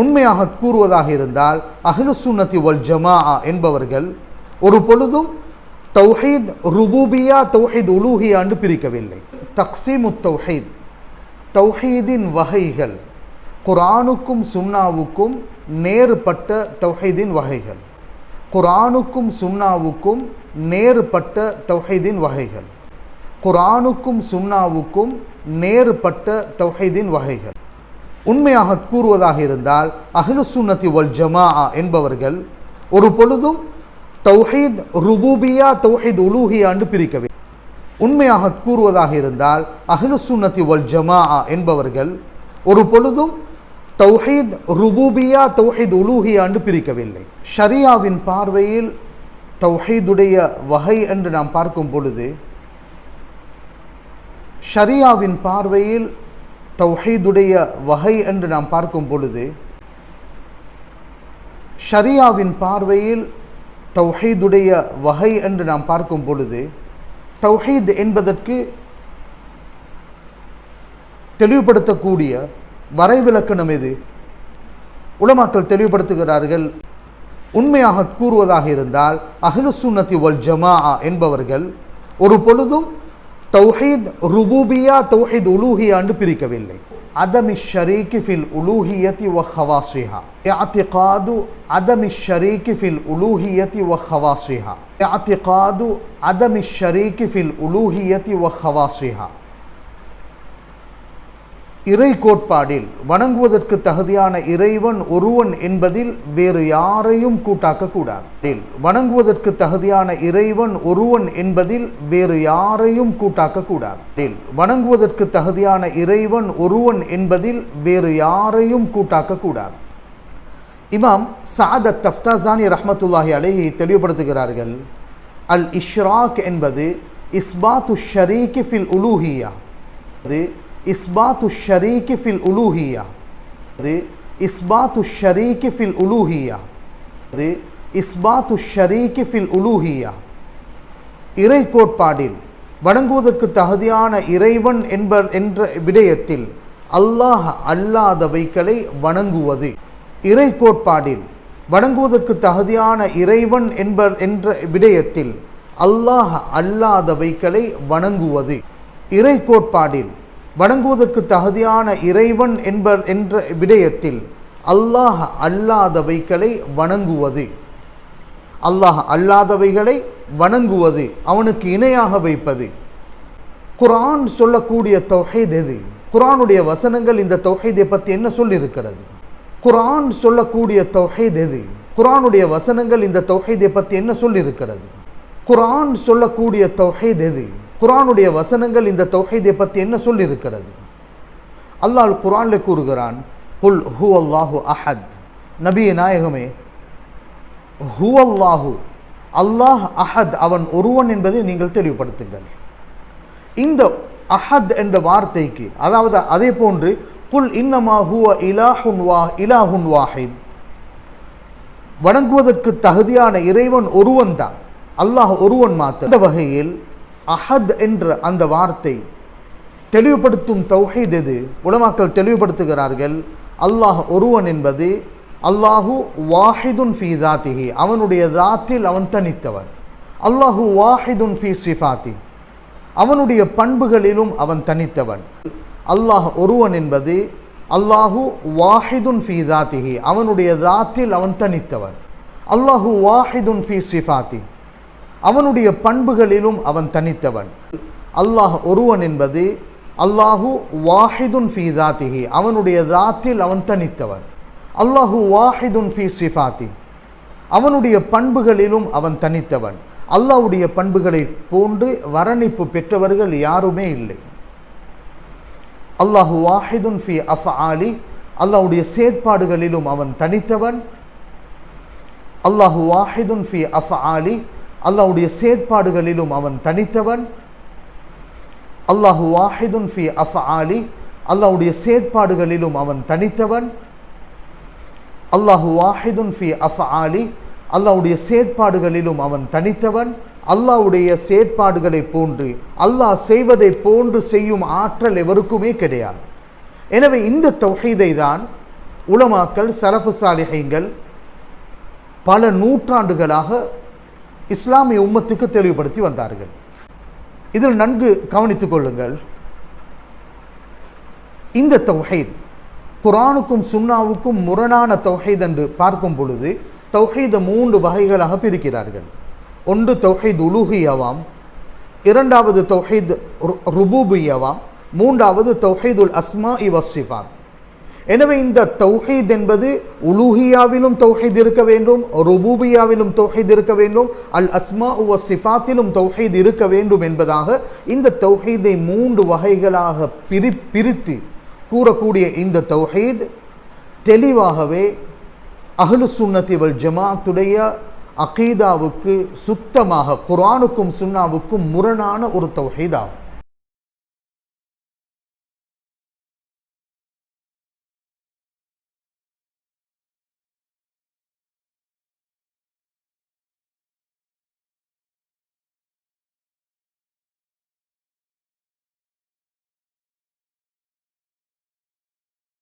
உண்மையாக கூறுவதாக இருந்தால் அஹ்லு சுன்னத்தி வல் ஜமா என்பவர்கள் ஒரு பொழுதும் தௌஹீத் ருபூபியா தௌஹீத் உலூஹியாண்டு பிரிக்கவில்லை. தக்சீமு தௌஹீத் தௌஹீதின் வகைகள் குரானுக்கும் சுன்னாவுக்கும் நேர்பட்ட தௌஹீதின் வகைகள். குரானுக்கும் சுன்னாவுக்கும் நேர்பட்ட தௌஹீதின் வகைகள். குரானுக்கும் சுன்னாவுக்கும் நேர்பட்ட தௌஹீதின் வகைகள். உண்மையாக கூறுவதாக இருந்தால் அகிலு சுன்னத்தி வல் ஜமா என்பவர்கள் ஒரு பொழுதும் தௌஹீத் ருபூபியா தௌஹீத் உலூஹியாண்டு பிரிக்கவில்லை உண்மையாக கூறுவதாக இருந்தால் அஹ்லு சுன்னத்தி வல் ஜமா என்பவர்கள் ஒரு பொழுதும் தௌஹீத் ருபூபியா தௌஹீத் உலூஹியாண்டு பிரிக்கவில்லை. ஷரியாவின் பார்வையில் தௌஹீதுடைய வகை என்று நாம் பார்க்கும் பொழுது ஷரியாவின் பார்வையில் தௌஹீதுடைய வகை என்று நாம் பார்க்கும் பொழுது ஷரியாவின் பார்வையில் தௌஹீதுடைய வகை என்று நாம் பார்க்கும் பொழுது தௌஹீத் என்பதற்கு தெளிவுபடுத்தக்கூடிய வரைவிலக்கணம் எது? உலமாக்கள் தெளிவுபடுத்துகிறார்கள். உண்மையாக கூறுவதாக இருந்தால் அகிலு சுன்னத்தி வல் ஜமா என்பவர்கள் ஒரு பொழுதும் தௌஹீத் ருபூபியா தௌஹீத் உலூஹியாண்டு பிரிக்கவில்லை عدم الشريك في الألوهية وخواصها اعتقاد عدم الشريك في الألوهية وخواصها اعتقاد عدم الشريك في الألوهية وخواصها இறை கோட்பாடில் வணங்குவதற்கு தகுதியான இறைவன் ஒருவன் என்பதில் வேறு யாரையும் கூட்டாக்க கூடாது வணங்குவதற்கு தகுதியான இறைவன் ஒருவன் என்பதில் வேறு யாரையும் கூட்டாக்க கூடாது வணங்குவதற்கு தகுதியான இறைவன் ஒருவன் என்பதில் வேறு யாரையும் கூட்டாக்க கூடாது இமாம் சாதத் தஃப்தாசானி ரஹமத்துல்லாஹி அலேஹி தெளிவுபடுத்துகிறார்கள் அல் இஷ்ராக் என்பது இஸ்பாத்து ஷரீக் ஃபில் உலூஹியா. அது இஸ்பாத்து ஷரீக் ஃபில் உலூஹியா அது இஸ்பாத்து ஷரீக் ஃபில் உலூஹியா அது இஸ்பாத்து ஷரீக்கு ஃபில் உலூஹியா இறை கோட்பாடில் வணங்குவதற்கு தகுதியான இறைவன் என்ப என்ற விடயத்தில் அல்லாஹ் அல்லாதவைகளை வணங்குவது. இறை கோட்பாடில் வணங்குவதற்கு தகுதியான இறைவன் என்ப என்ற விடயத்தில் அல்லாஹ் அல்லாதவைகளை வணங்குவது. இறை கோட்பாடில் வணங்குவதற்கு தகுதியான இறைவன் என்ப என்ற விடயத்தில் அல்லாஹ் அல்லாதவைகளை வணங்குவது. அல்லாஹ் அல்லாதவைகளை வணங்குவது அவனுக்கு இணையாக வைப்பது. குரான் சொல்லக்கூடிய தொகைத் எது? குரானுடைய வசனங்கள் இந்த தொகைதை பற்றி என்ன சொல்லியிருக்கிறது? குரான் சொல்லக்கூடிய தொகைத் எது? குரானுடைய வசனங்கள் இந்த தொகைதை பற்றி என்ன சொல்லியிருக்கிறது? குரான் சொல்லக்கூடிய தொகைத் எது? குரானுடைய வசனங்கள் இந்த தொகைதை பற்றி என்ன சொல்லியிருக்கிறது? அல்லாஹ் குரானில் கூறுகிறான் புல் ஹூ அல்லாஹு அஹத். நபிய நாயகமே ஹூ அல்லாஹு அல்லாஹ் அஹத் அவன் ஒருவன் என்பதை நீங்கள் தெளிவுபடுத்துங்கள். இந்த அஹத் என்ற வார்த்தைக்கு அதாவது அதே போன்று புல் இன்னமா ஹுவ இலாஹுன் வா இலாஹுன் வாஹித். வணங்குவதற்கு தகுதியான இறைவன் ஒருவன் தான் அல்லாஹ் ஒருவன் மாத்த இந்த வகையில் அஹத் என்ற அந்த வார்த்தை தெளிவுபடுத்தும் தௌஹீத் எது? உலமாக்கள் தெளிவுபடுத்துகிறார்கள் அல்லாஹ் ஒருவன் என்பது அல்லாஹு வாஹிதுன் ஃபி தாத்திஹி அவனுடைய தாத்தில் அவன் தனித்தவன். அல்லாஹு வாஹிதுன் ஃபி சிஃபாத்தி அவனுடைய பண்புகளிலும் அவன் தனித்தவன். அல்லாஹ் ஒருவன் என்பது அல்லாஹு வாஹிதுன் ஃபி தாத்திஹி அவனுடைய தாத்தில் அவன் தனித்தவன். அல்லாஹு வாஹிதுன் ஃபி சிஃபாத்தி அவனுடைய பண்புகளிலும் அவன் தனித்தவன். அல்லாஹ் ஒருவன் என்பது அல்லாஹு வாஹிதுன் ஃபி தாத்திஹி. அவனுடைய தாத்தில் அவன் தனித்தவன். அல்லாஹு வாஹிதுன் ஃபி சிஃபாத்தி. அவனுடைய பண்புகளிலும் அவன் தனித்தவன். அல்லாஹுடைய பண்புகளை போன்று வரணிப்பு பெற்றவர்கள் யாருமே இல்லை. அல்லாஹு வாஹிதுன் ஃபி அஃப் ஆலி அல்லாஹுடைய செயற்பாடுகளிலும் அவன் தனித்தவன். அல்லாஹு வாஹிதுன் ஃபி அஃப் ஆலி அல்லாஹ்வுடைய செயற்பாடுகளிலும் அவன் தனித்தவன். அல்லாஹு வாஹிதுன் ஃபி அஃப் ஆலி அல்லாவுடைய செயற்பாடுகளிலும் அவன் தனித்தவன். அல்லாஹு வாஹிதுன் ஃபி அஃப் ஆலி அல்லாவுடைய செயற்பாடுகளிலும் அவன் தனித்தவன். அல்லாஹ்வுடைய செயற்பாடுகளை போன்று அல்லாஹ் செய்வதை போன்று செய்யும் ஆற்றல் எவருக்குமே கிடையாது. எனவே இந்த தொகைதை தான் உலமாக்கள் சலஃபு சாலிஹைங்கள் பல நூற்றாண்டுகளாக இஸ்லாமிய உம்மத்துக்கு தெளிவுபடுத்தி வந்தார்கள். இதில் நன்கு கவனித்துக் கொள்ளுங்கள். இந்த தௌஹீத் குரானுக்கும் சுன்னாவுக்கும் முரணான தௌஹீத் என்று பார்க்கும் பொழுது தௌஹீதை மூன்று வகைகளாக பிரிக்கிறார்கள். ஒன்று தௌஹீத் உலூஹியாவாம் இரண்டாவது தௌஹீத் ருபூபியவாம் மூன்றாவது தௌஹீதுல் அஸ்மா இவசிஃபாத் எனவே இந்த தௌஹீத் என்பது உலூஹியாவிலும் தௌஹீத் இருக்க வேண்டும் ருபூபியாவிலும் தௌஹீத் இருக்க வேண்டும் அல் அஸ்மா உவ சிஃபாத்திலும் தௌஹீத் இருக்க வேண்டும் என்பதாக இந்த தௌஹீதை மூன்று வகைகளாக பிரி பிரித்து கூறக்கூடிய இந்த தௌஹீத் தெளிவாகவே அகலு சுண்ணத்திவல் ஜமாத்துடைய அகீதாவுக்கு சுத்தமாக குரானுக்கும் சுன்னாவுக்கும் முரணான ஒரு தௌஹீதாகும்.